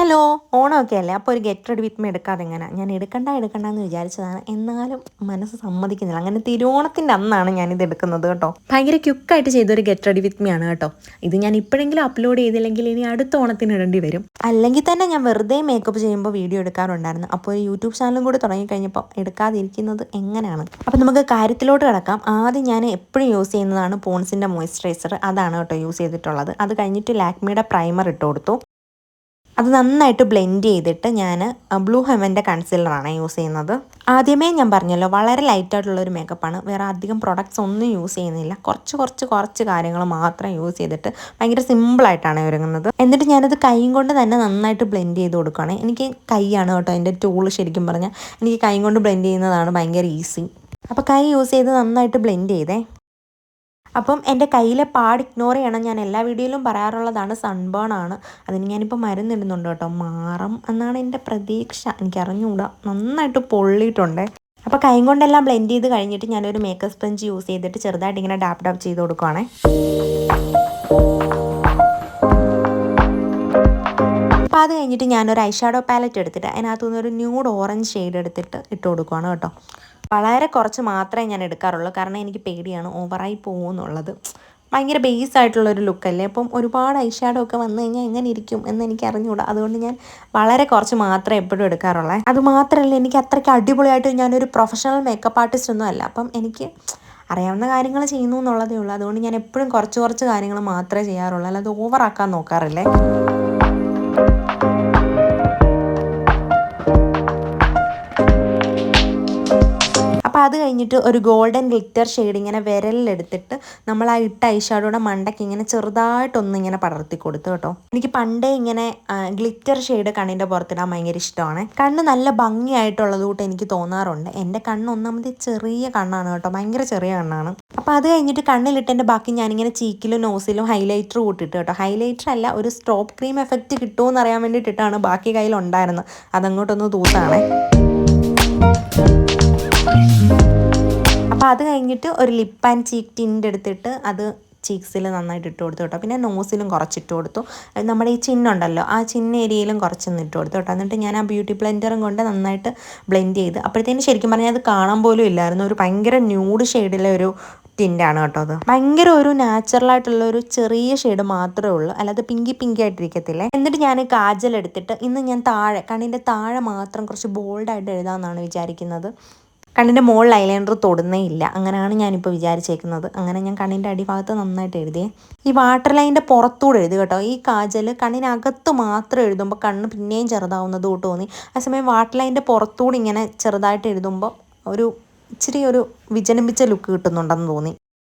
Hello ഓണമൊക്കെ അല്ലേ അപ്പോൾ ഒരു ഗെറ്റ് റെഡി വിത്ത് എടുക്കാതെ എങ്ങനെ? ഞാൻ എടുക്കണ്ട എടുക്കണ്ട എന്ന് വിചാരിച്ചതാണ്. എന്നാലും മനസ്സ് സമ്മതിക്കുന്നില്ല. അങ്ങനെ തിരുവോണത്തിന്റെ അന്നാണ് ഞാനിത് എടുക്കുന്നത് കേട്ടോ. ഭയങ്കര ക്യുക്കായിട്ട് ചെയ്തൊരു ഗെറ്റ് റെഡി വിത്ത് മീ ആണ് കേട്ടോ. ഇത് ഞാൻ ഇപ്പോഴെങ്കിലും അപ്ലോഡ് ചെയ്തില്ലെങ്കിൽ ഇനി അടുത്ത ഓണത്തിന് ഇടേണ്ടി വരും. അല്ലെങ്കിൽ തന്നെ ഞാൻ വെറുതെ മേക്കപ്പ് ചെയ്യുമ്പോൾ വീഡിയോ എടുക്കാറുണ്ടായിരുന്നു. അപ്പോൾ ഒരു യൂട്യൂബ് ചാനലും കൂടി തുടങ്ങിക്കഴിഞ്ഞപ്പോൾ എടുക്കാതിരിക്കുന്നത് എങ്ങനെയാണ്? അപ്പോൾ നമുക്ക് കാര്യത്തിലോട്ട് കിടക്കാം. ആദ്യം ഞാൻ എപ്പോഴും യൂസ് ചെയ്യുന്നതാണ് പോൺസിന്റെ മോയ്സ്ചറൈസർ അതാണ് കേട്ടോ യൂസ് ചെയ്തിട്ടുള്ളത്. അത് കഴിഞ്ഞിട്ട് ലാക്മിയുടെ പ്രൈമർ ഇട്ട് കൊടുത്തു. അത് നന്നായിട്ട് ബ്ലെൻഡ് ചെയ്തിട്ട് ഞാൻ ബ്ലൂ ഹെവന്റെ കൺസീലറാണ് യൂസ് ചെയ്യുന്നത്. ആദ്യമേ ഞാൻ പറഞ്ഞല്ലോ വളരെ ലൈറ്റായിട്ടുള്ള ഒരു മേക്കപ്പാണ് വേറെ അധികം പ്രൊഡക്ട്സ് ഒന്നും യൂസ് ചെയ്യുന്നില്ല. കുറച്ച് കുറച്ച് കുറച്ച് കാര്യങ്ങൾ മാത്രം യൂസ് ചെയ്തിട്ട് ഭയങ്കര സിമ്പിളായിട്ടാണ് ഒരുങ്ങുന്നത്. എന്നിട്ട് ഞാനത് കൈയും കൊണ്ട് തന്നെ നന്നായിട്ട് ബ്ലെൻഡ് ചെയ്ത് കൊടുക്കുകയാണ് എനിക്ക് കൈയാണ് കേട്ടോ എന്റെ ടൂൾ ശരിക്കും പറഞ്ഞാൽ എനിക്ക് കൈ കൊണ്ട് ബ്ലെൻഡ് ചെയ്യുന്നതാണ് ഭയങ്കര ഈസി അപ്പോൾ കൈ യൂസ് ചെയ്ത് നന്നായിട്ട് ബ്ലെൻഡ് ചെയ്തേ. അപ്പം എന്റെ കയ്യിലെ പാട് ഇഗ്നോർ ചെയ്യണം. ഞാൻ എല്ലാ വീഡിയോയിലും പറയാറുള്ളതാണ് സൺബേൺ ആണ് അതിന് ഞാനിപ്പോൾ മരുന്നിടുന്നുണ്ട് കേട്ടോ. മാറും എന്നാണ് എന്റെ പ്രതീക്ഷ. എനിക്കറിഞ്ഞുകൂടാ. നന്നായിട്ട് പൊള്ളിയിട്ടുണ്ട്. അപ്പോൾ കൈ കൊണ്ടെല്ലാം ബ്ലെൻഡ് ചെയ്ത് കഴിഞ്ഞിട്ട് ഞാനൊരു മേക്കപ്പ് സ്പഞ്ച് യൂസ് ചെയ്തിട്ട് ചെറുതായിട്ട് ഇങ്ങനെ ഡാപ്പ് ഡാപ്പ് ചെയ്ത് കൊടുക്കുവാണേ. അപ്പോൾ അത് കഴിഞ്ഞിട്ട് ഞാനൊരു ഐഷാഡോ പാലറ്റ് എടുത്തിട്ട് അതിനകത്തുനിന്ന് ഒരു ന്യൂഡ് ഓറഞ്ച് ഷെയ്ഡ് എടുത്തിട്ട് ഇട്ട് കൊടുക്കുവാണ് കേട്ടോ. വളരെ കുറച്ച് മാത്രമേ ഞാൻ എടുക്കാറുള്ളൂ. കാരണം എനിക്ക് പേടിയാണ് ഓവറായി പോകുമെന്നുള്ളത് ഭയങ്കര ബേസ് ആയിട്ടുള്ള ഒരു ലുക്കല്ലേ അപ്പം ഒരുപാട് ഐഷാഡോ ഒക്കെ വന്നു കഴിഞ്ഞാൽ എങ്ങനെ ഇരിക്കും എന്ന് എനിക്ക് അറിഞ്ഞുകൂടാ അതുകൊണ്ട് ഞാൻ വളരെ കുറച്ച് മാത്രമേ എപ്പോഴും എടുക്കാറുള്ളൂ. അത് മാത്രമല്ല എനിക്ക് അത്രയ്ക്ക് അടിപൊളിയായിട്ട് ഞാനൊരു പ്രൊഫഷണൽ മേക്കപ്പ് ആർട്ടിസ്റ്റ് ഒന്നും അല്ല. അപ്പം എനിക്ക് അറിയാവുന്ന കാര്യങ്ങൾ ചെയ്യുന്നു എന്നുള്ളതേ ഉള്ളൂ. അതുകൊണ്ട് ഞാൻ എപ്പോഴും കുറച്ച് കുറച്ച് കാര്യങ്ങൾ മാത്രമേ ചെയ്യാറുള്ളൂ. അല്ലാതെ ഓവറാക്കാൻ നോക്കാറില്ലേ? അപ്പോൾ അത് കഴിഞ്ഞിട്ട് ഒരു ഗോൾഡൻ ഗ്ലിറ്റർ ഷെയ്ഡ് ഇങ്ങനെ വിരലിലെടുത്തിട്ട് നമ്മൾ ആ ഇട്ട ഐഷാഡോടെ മണ്ടയ്ക്ക് ഇങ്ങനെ ചെറുതായിട്ടൊന്ന് ഇങ്ങനെ പടർത്തി കൊടുത്തു കേട്ടോ. എനിക്ക് പണ്ടേ ഇങ്ങനെ ഗ്ലിറ്റർ ഷെയ്ഡ് കണ്ണിന്റെ പുറത്തിടാൻ ഭയങ്കര ഇഷ്ടമാണ്. കണ്ണ് നല്ല ഭംഗിയായിട്ടുള്ളത് കൂട്ട് എനിക്ക് തോന്നാറുണ്ട്. എന്റെ കണ്ണ് ഒന്നാമത് ചെറിയ കണ്ണാണ് കേട്ടോ. ഭയങ്കര ചെറിയ കണ്ണാണ്. അപ്പോൾ അത് കഴിഞ്ഞിട്ട് കണ്ണിലിട്ട് എന്റെ ബാക്കി ഞാനിങ്ങനെ ചീക്കിലും നോസിലും ഹൈലൈറ്റർ കൂട്ടിട്ട് കേട്ടോ. ഹൈലൈറ്റർ അല്ല ഒരു സ്ട്രോപ്പ് ക്രീം എഫക്റ്റ് കിട്ടുമോ എന്നറിയാൻ വേണ്ടിയിട്ടിട്ടാണ് ബാക്കി കയ്യിലുണ്ടായിരുന്നത്. അതങ്ങോട്ടൊന്ന് തൂത്താണേ. അപ്പോൾ അത് കഴിഞ്ഞിട്ട് ഒരു ലിപ്പ് ആൻഡ് ചീക്ക് ടിന്റെ എടുത്തിട്ട് അത് ചീക്സിൽ നന്നായിട്ട് ഇട്ട് കൊടുത്തു കേട്ടോ. പിന്നെ നോസിലും കുറച്ചിട്ട് കൊടുത്തു. നമ്മുടെ ഈ ചിന്നുണ്ടല്ലോ ആ ചിന്ന ഏരിയയിലും കുറച്ചൊന്ന് ഇട്ട് കൊടുത്തു കേട്ടോ. എന്നിട്ട് ഞാൻ ആ ബ്യൂട്ടി ബ്ലെൻഡറും കൊണ്ട് നന്നായിട്ട് ബ്ലെൻഡ് ചെയ്ത് അപ്പോഴത്തേനും ശരിക്കും പറഞ്ഞാൽ അത് കാണാൻ പോലും ഇല്ലായിരുന്നു. ഒരു ഭയങ്കര ന്യൂഡ് ഷെയ്ഡിലെ ഒരു ടിന്റാണ് കേട്ടോ അത്. ഭയങ്കര ഒരു നാച്ചുറലായിട്ടുള്ള ഒരു ചെറിയ ഷെയ്ഡ് മാത്രമേ ഉള്ളൂ. അല്ലാതെ പിങ്കി പിങ്കി ആയിട്ടിരിക്കത്തില്ലേ. എന്നിട്ട് ഞാൻ കാജൽ എടുത്തിട്ട് ഇന്ന് ഞാൻ താഴെ കണ്ണിന്റെ താഴെ മാത്രം കുറച്ച് ബോൾഡായിട്ട് എഴുതാമെന്നാണ് വിചാരിക്കുന്നത്. കണ്ണിന്റെ മുകളിൽ ഐലൈനർ തൊടുന്നേ ഇല്ല. അങ്ങനെയാണ് ഞാനിപ്പോൾ വിചാരിച്ചേക്കുന്നത്. അങ്ങനെ ഞാൻ കണ്ണിന്റെ അടിഭാഗത്ത് നന്നായിട്ട് എഴുതിയേ. ഈ വാട്ടർ ലൈനിന്റെ പുറത്തൂടെ എഴുതി കേട്ടോ. ഈ കാജൽ കണ്ണിനകത്ത് മാത്രം എഴുതുമ്പോൾ കണ്ണ് പിന്നെയും ചെറുതാവുന്നത് തൊട്ട് തോന്നി. അതേസമയം വാട്ടർ ലൈനിന്റെ പുറത്തൂടെ ഇങ്ങനെ ചെറുതായിട്ട് എഴുതുമ്പോൾ ഒരു ഇച്ചിരി ഒരു വിജനമിച്ച ലുക്ക് കിട്ടുന്നുണ്ടെന്ന് തോന്നി.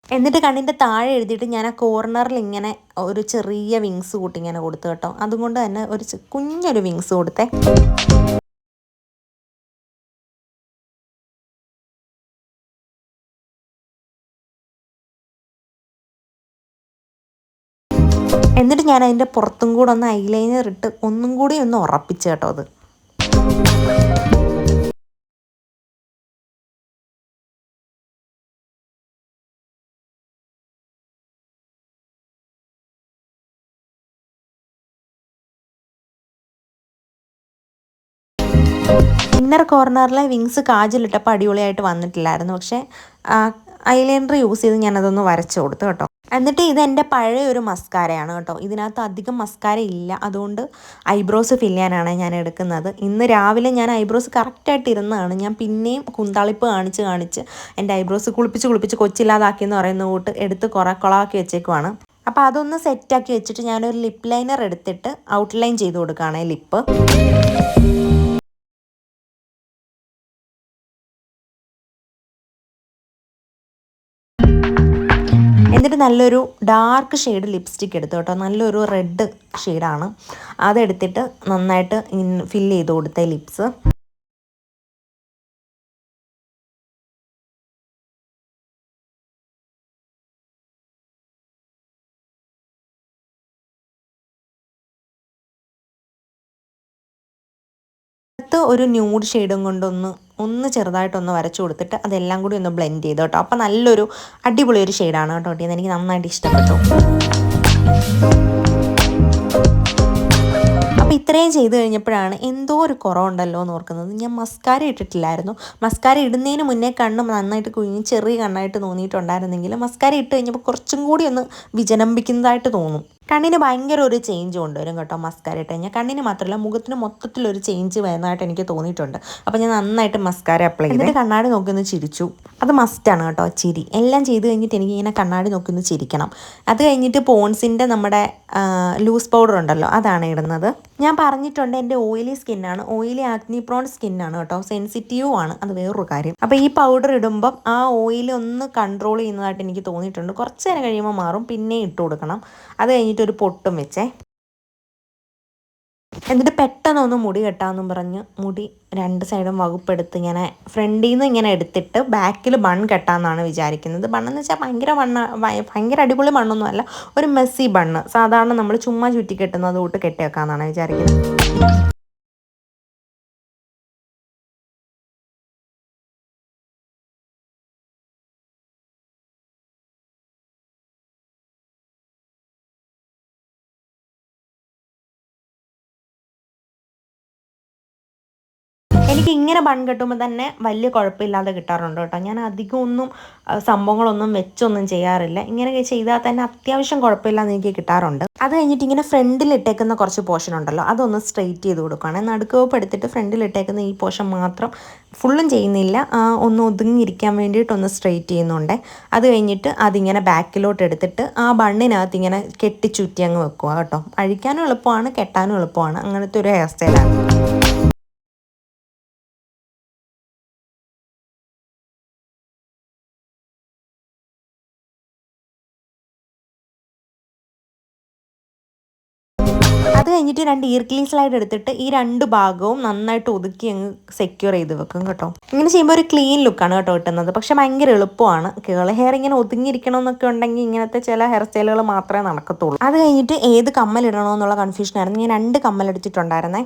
എന്നിട്ട് കണ്ണിന്റെ താഴെ എഴുതിയിട്ട് ഞാൻ ആ കോർണറിൽ ഇങ്ങനെ ഒരു ചെറിയ വിങ്സ് കൂട്ടി ഇങ്ങനെ കൊടുത്തു കേട്ടോ. അതുകൊണ്ട് തന്നെ ഒരു കുഞ്ഞൊരു വിങ്സ് കൊടുത്തേ. എന്നിട്ട് ഞാൻ അതിന്റെ പുറത്തും കൂടെ ഒന്ന് ഐലൈനർ ഇട്ട് ഒന്നും കൂടി ഒന്ന് ഉറപ്പിച്ചു കേട്ടോ അത്. ഇന്നർ കോർണറിലെ വിങ്സ് കാജിലിട്ടപ്പോൾ അടിപൊളിയായിട്ട് വന്നിട്ടില്ലായിരുന്നു. പക്ഷേ ഐലൈനർ യൂസ് ചെയ്ത് ഞാനതൊന്ന് വരച്ചു കൊടുത്തു കേട്ടോ. എന്നിട്ട് ഇത് എന്റെ പഴയ ഒരു മസ്കാരയാണ് കേട്ടോ. ഇതിനകത്ത് അധികം മസ്കാര ഇല്ല. അതുകൊണ്ട് ഐബ്രോസ് ഫില്ല് ചെയ്യാനാണ് ഞാൻ എടുക്കുന്നത്. ഇന്ന് രാവിലെ ഞാൻ ഐബ്രോസ് കറക്റ്റായിട്ട് ഇരുന്നതാണ് ഞാൻ പിന്നെയും കുന്താളിപ്പ് കാണിച്ച് കാണിച്ച് എന്റെ ഐബ്രോസ് കുളിപ്പിച്ച് കുളിപ്പിച്ച് കൊച്ചില്ലാതാക്കിയെന്ന് പറയുന്ന കൂട്ട് എടുത്ത് കുറേ കുളമാക്കി വെച്ചേക്കുവാണ്. അപ്പോൾ അതൊന്ന് സെറ്റാക്കി വെച്ചിട്ട് ഞാനൊരു ലിപ്പ് ലൈനർ എടുത്തിട്ട് ഔട്ട്ലൈൻ ചെയ്ത് കൊടുക്കുകയാണ് ലിപ്പ്. നല്ലൊരു ഡാർക്ക് ഷെയ്ഡ് ലിപ്സ്റ്റിക്ക് എടുത്തു കേട്ടോ. നല്ലൊരു റെഡ് ഷെയ്ഡാണ് അതെടുത്തിട്ട് നന്നായിട്ട് ഫില്ല് ചെയ്ത് കൊടുത്തേ ലിപ്സ് ഒരു ന്യൂഡ് ഷെയ്ഡും കൊണ്ടൊന്ന് ഒന്ന് ചെറുതായിട്ടൊന്ന് വരച്ചു കൊടുത്തിട്ട് അതെല്ലാം കൂടി ഒന്ന് ബ്ലെൻഡ് ചെയ്തു കേട്ടോ. അപ്പോൾ നല്ലൊരു അടിപൊളി ഒരു ഷെയ്ഡാണ് കേട്ടോ. ഇത് എനിക്ക് നന്നായിട്ട് ഇഷ്ടപ്പെട്ടു. അപ്പോൾ ഇത്രയും ചെയ്ത് കഴിഞ്ഞപ്പോഴാണ് എന്തോ ഒരു കുറവുണ്ടല്ലോ എന്ന് ഓർക്കുന്നത്. ഞാൻ മസ്കാര ഇട്ടിട്ടില്ലായിരുന്നു. മസ്കാര ഇടുന്നതിന് മുന്നേ കണ്ണും നന്നായിട്ട് കുഞ്ഞ് ചെറിയ കണ്ണായിട്ട് തോന്നിയിട്ടുണ്ടായിരുന്നെങ്കിൽ മസ്കാര ഇട്ട് കഴിഞ്ഞപ്പോൾ കുറച്ചും കൂടി ഒന്ന് വിജനമ്പിക്കുന്നതായിട്ട് തോന്നും. കണ്ണിന് ഭയങ്കര ഒരു ചേഞ്ച് കൊണ്ടുവരും കേട്ടോ മസ്കാര ഇട്ട് കഴിഞ്ഞാൽ കണ്ണിന് മാത്രമല്ല മുഖത്തിന് മൊത്തത്തിലൊരു ചേഞ്ച് വരുന്നതായിട്ട് എനിക്ക് തോന്നിയിട്ടുണ്ട്. അപ്പോൾ ഞാൻ നന്നായിട്ട് മസ്കാര അപ്ലൈ ചെയ്തു. എന്നിട്ട് കണ്ണാടി നോക്കി ഒന്ന് ചിരിച്ചു. അത് മസ്റ്റാണ് കേട്ടോ ചിരി. എല്ലാം ചെയ്ത് കഴിഞ്ഞിട്ട് എനിക്ക് ഇങ്ങനെ കണ്ണാടി നോക്കി ഒന്ന് ചിരിക്കണം. അത് കഴിഞ്ഞിട്ട് പോൺസിന്റെ നമ്മുടെ ലൂസ് പൗഡർ ഉണ്ടല്ലോ അതാണ് ഇടുന്നത്. ഞാൻ പറഞ്ഞിട്ടുണ്ട് എന്റെ ഓയിലി സ്കിന്നാണ് ഓയിലി ആക്നി പ്രോൺ സ്കിന്നാണ് കേട്ടോ. സെൻസിറ്റീവും ആണ്. അത് വേറൊരു കാര്യം. അപ്പോൾ ഈ പൗഡർ ഇടുമ്പം ആ ഓയിൽ ഒന്ന് കൺട്രോൾ ചെയ്യുന്നതായിട്ട് എനിക്ക് തോന്നിയിട്ടുണ്ട്. കുറച്ച് നേരം കഴിയുമ്പോൾ മാറും. പിന്നെ ഇട്ട് കൊടുക്കണം. അത് കഴിഞ്ഞിട്ട് ഒരു പൊട്ടും വെച്ചേ. എന്നിട്ട് പെട്ടെന്ന് ഒന്ന് മുടി കെട്ടാമെന്നും പറഞ്ഞ് മുടി രണ്ട് സൈഡും വകുപ്പെടുത്ത് ഇങ്ങനെ ഫ്രണ്ടിൽ നിന്ന് ഇങ്ങനെ എടുത്തിട്ട് ബാക്കിൽ ബൺ കെട്ടാമെന്നാണ് വിചാരിക്കുന്നത്. ബണ്ണെന്ന് വെച്ചാൽ ഭയങ്കര ബണ്ണ ഭയങ്കര അടിപൊളി ബണ്ണൊന്നും അല്ല. ഒരു മെസ്സി ബണ്ണ്. സാധാരണ നമ്മൾ ചുമ്മാ ചുറ്റി കെട്ടുന്നത് തൊട്ട് കെട്ടി വെക്കാമെന്നാണ് വിചാരിക്കുന്നത്. എനിക്ക് ഇങ്ങനെ ബൺ കെട്ടുമ്പോൾ തന്നെ വലിയ കുഴപ്പമില്ലാതെ കിട്ടാറുണ്ട് കേട്ടോ. ഞാൻ അധികം ഒന്നും സംഭവങ്ങളൊന്നും വെച്ചൊന്നും ചെയ്യാറില്ല. ഇങ്ങനെ ചെയ്താൽ തന്നെ അത്യാവശ്യം കുഴപ്പമില്ലാതെ എനിക്ക് കിട്ടാറുണ്ട്. അത് കഴിഞ്ഞിട്ട് ഇങ്ങനെ ഫ്രണ്ടിൽ ഇട്ടേക്കുന്ന കുറച്ച് പോർഷൻ ഉണ്ടല്ലോ അതൊന്ന് സ്ട്രെയിറ്റ് ചെയ്ത് കൊടുക്കുകയാണ് നടുക്കോപ്പ് എടുത്തിട്ട് ഫ്രണ്ടിൽ ഇട്ടേക്കുന്ന ഈ പോർഷൻ മാത്രം ഫുള്ളും ചെയ്യുന്നില്ല. ഒന്ന് ഒതുങ്ങിയിരിക്കാൻ വേണ്ടിയിട്ട് ഒന്ന് സ്ട്രെയിറ്റ് ചെയ്യുന്നുണ്ട്. അത് കഴിഞ്ഞിട്ട് അതിങ്ങനെ ബാക്കിലോട്ട് എടുത്തിട്ട് ആ ബണ്ണിനകത്ത് ഇങ്ങനെ കെട്ടിച്ചുറ്റി അങ്ങ് വെക്കുക കേട്ടോ. അഴിക്കാനും എളുപ്പമാണ് കെട്ടാനും എളുപ്പമാണ്. അങ്ങനത്തെ ഒരു ഹെയർ സ്റ്റൈലാണ്. കഴിഞ്ഞിട്ട് രണ്ട് ഈർക്കിലി സ്ലൈഡ് എടുത്തിട്ട് ഈ രണ്ട് ഭാഗവും നന്നായിട്ട് ഒതുക്കി അങ്ങ് സെക്യൂർ ചെയ്ത് വെക്കും കേട്ടോ. ഇങ്ങനെ ചെയ്യുമ്പോൾ ഒരു ക്ലീൻ ലുക്കാണ് കേട്ടോ കിട്ടുന്നത്. പക്ഷെ ഭയങ്കര എളുപ്പമാണ്. കേൾ ഹെയർ ഇങ്ങനെ ഒതുങ്ങിയിരിക്കണം എന്നൊക്കെ ഉണ്ടെങ്കിൽ ഇങ്ങനത്തെ ചില ഹെയർ സ്റ്റൈലുകൾ മാത്രമേ നടക്കത്തുള്ളൂ. അത് കഴിഞ്ഞിട്ട് ഏത് കമ്മൽ ഇടണോ എന്നുള്ള കൺഫ്യൂഷനായിരുന്നു ഞാൻ രണ്ട് കമ്മൽ എടുത്തിട്ടുണ്ടായിരുന്നേ.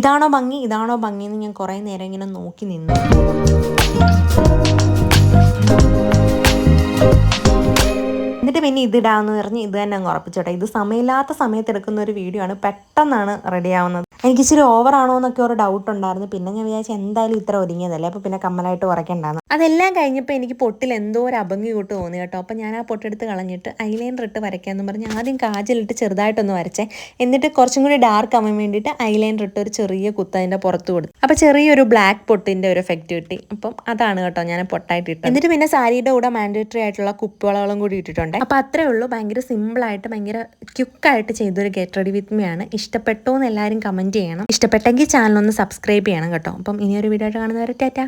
ഇതാണോ ഭംഗി? ഇതാണോ ഭംഗി എന്ന് ഞാൻ കുറേ നേരം ഇങ്ങനെ നോക്കി നിന്നു. ഇതിടാന്ന് പറഞ്ഞ് ഇത് തന്നെ അങ്ങ് ഉറപ്പിച്ചോട്ടെ ഇത് സമയമില്ലാത്ത സമയത്ത് എടുക്കുന്ന ഒരു വീഡിയോ ആണ്. പെട്ടെന്നാണ് റെഡി ആവുന്നത്. എനിക്ക് ഇച്ചിരി ഓവർ ആണോ എന്നൊക്കെ ഒരു ഡൗട്ട് ഉണ്ടായിരുന്നു. പിന്നെ ഞാൻ വിചാരിച്ചു എന്തായാലും ഇത്ര ഒരുങ്ങിയതല്ലേ? അപ്പോൾ പിന്നെ കമ്മലായിട്ട് കുറയ്ക്കണ്ടാന്ന് അതെല്ലാം കഴിഞ്ഞപ്പോൾ എനിക്ക് പൊട്ടിൽ എന്തോ ഒരു അഭംഗി കൂട്ട് തോന്നി കേട്ടോ. അപ്പോൾ ഞാൻ ആ പൊട്ടെടുത്ത് കളഞ്ഞിട്ട് ഐലൈനർ ഇട്ട് വരയ്ക്കാമെന്ന് പറഞ്ഞ് ആദ്യം കാജലിട്ട് ചെറുതായിട്ടൊന്ന് വരച്ചേ. എന്നിട്ട് കുറച്ചും കൂടി ഡാർക്ക് ആവാൻ വേണ്ടിയിട്ട് ഐലൈനർ ഇട്ട് ഒരു ചെറിയ കുത്ത് അതിന്റെ പുറത്ത് കൊടുത്തു. അപ്പോൾ ചെറിയൊരു ബ്ലാക്ക് പൊട്ടിന്റെ ഒരു എഫക്റ്റ് കിട്ടി. അപ്പം അതാണ് കേട്ടോ ഞാൻ പൊട്ടായിട്ട് ഇട്ടു എന്നിട്ട് പിന്നെ സാരിയുടെ കൂടെ മാൻഡേറ്ററി ആയിട്ടുള്ള കുപ്പിവളകളും കൂടി ഇട്ടിട്ടുണ്ട്. അപ്പോൾ അത്രേ ഉള്ളൂ. ഭയങ്കര സിമ്പിളായിട്ട് ഭയങ്കര ക്യുക്കായിട്ട് ചെയ്തൊരു ഗെറ്റ് റെഡി വിത്ത് മീ ആണ്. ഇഷ്ടപ്പെട്ടോ എന്ന് എല്ലാവരും കമന്റ് ചെയ്യണം. ഇഷ്ടപ്പെട്ടെങ്കിൽ ചാനൽ ഒന്ന് സബ്സ്ക്രൈബ് ചെയ്യണം കേട്ടോ. അപ്പം ഇനിയൊരു വീഡിയോ ആയിട്ട് കാണുന്നവരെ ടാറ്റ.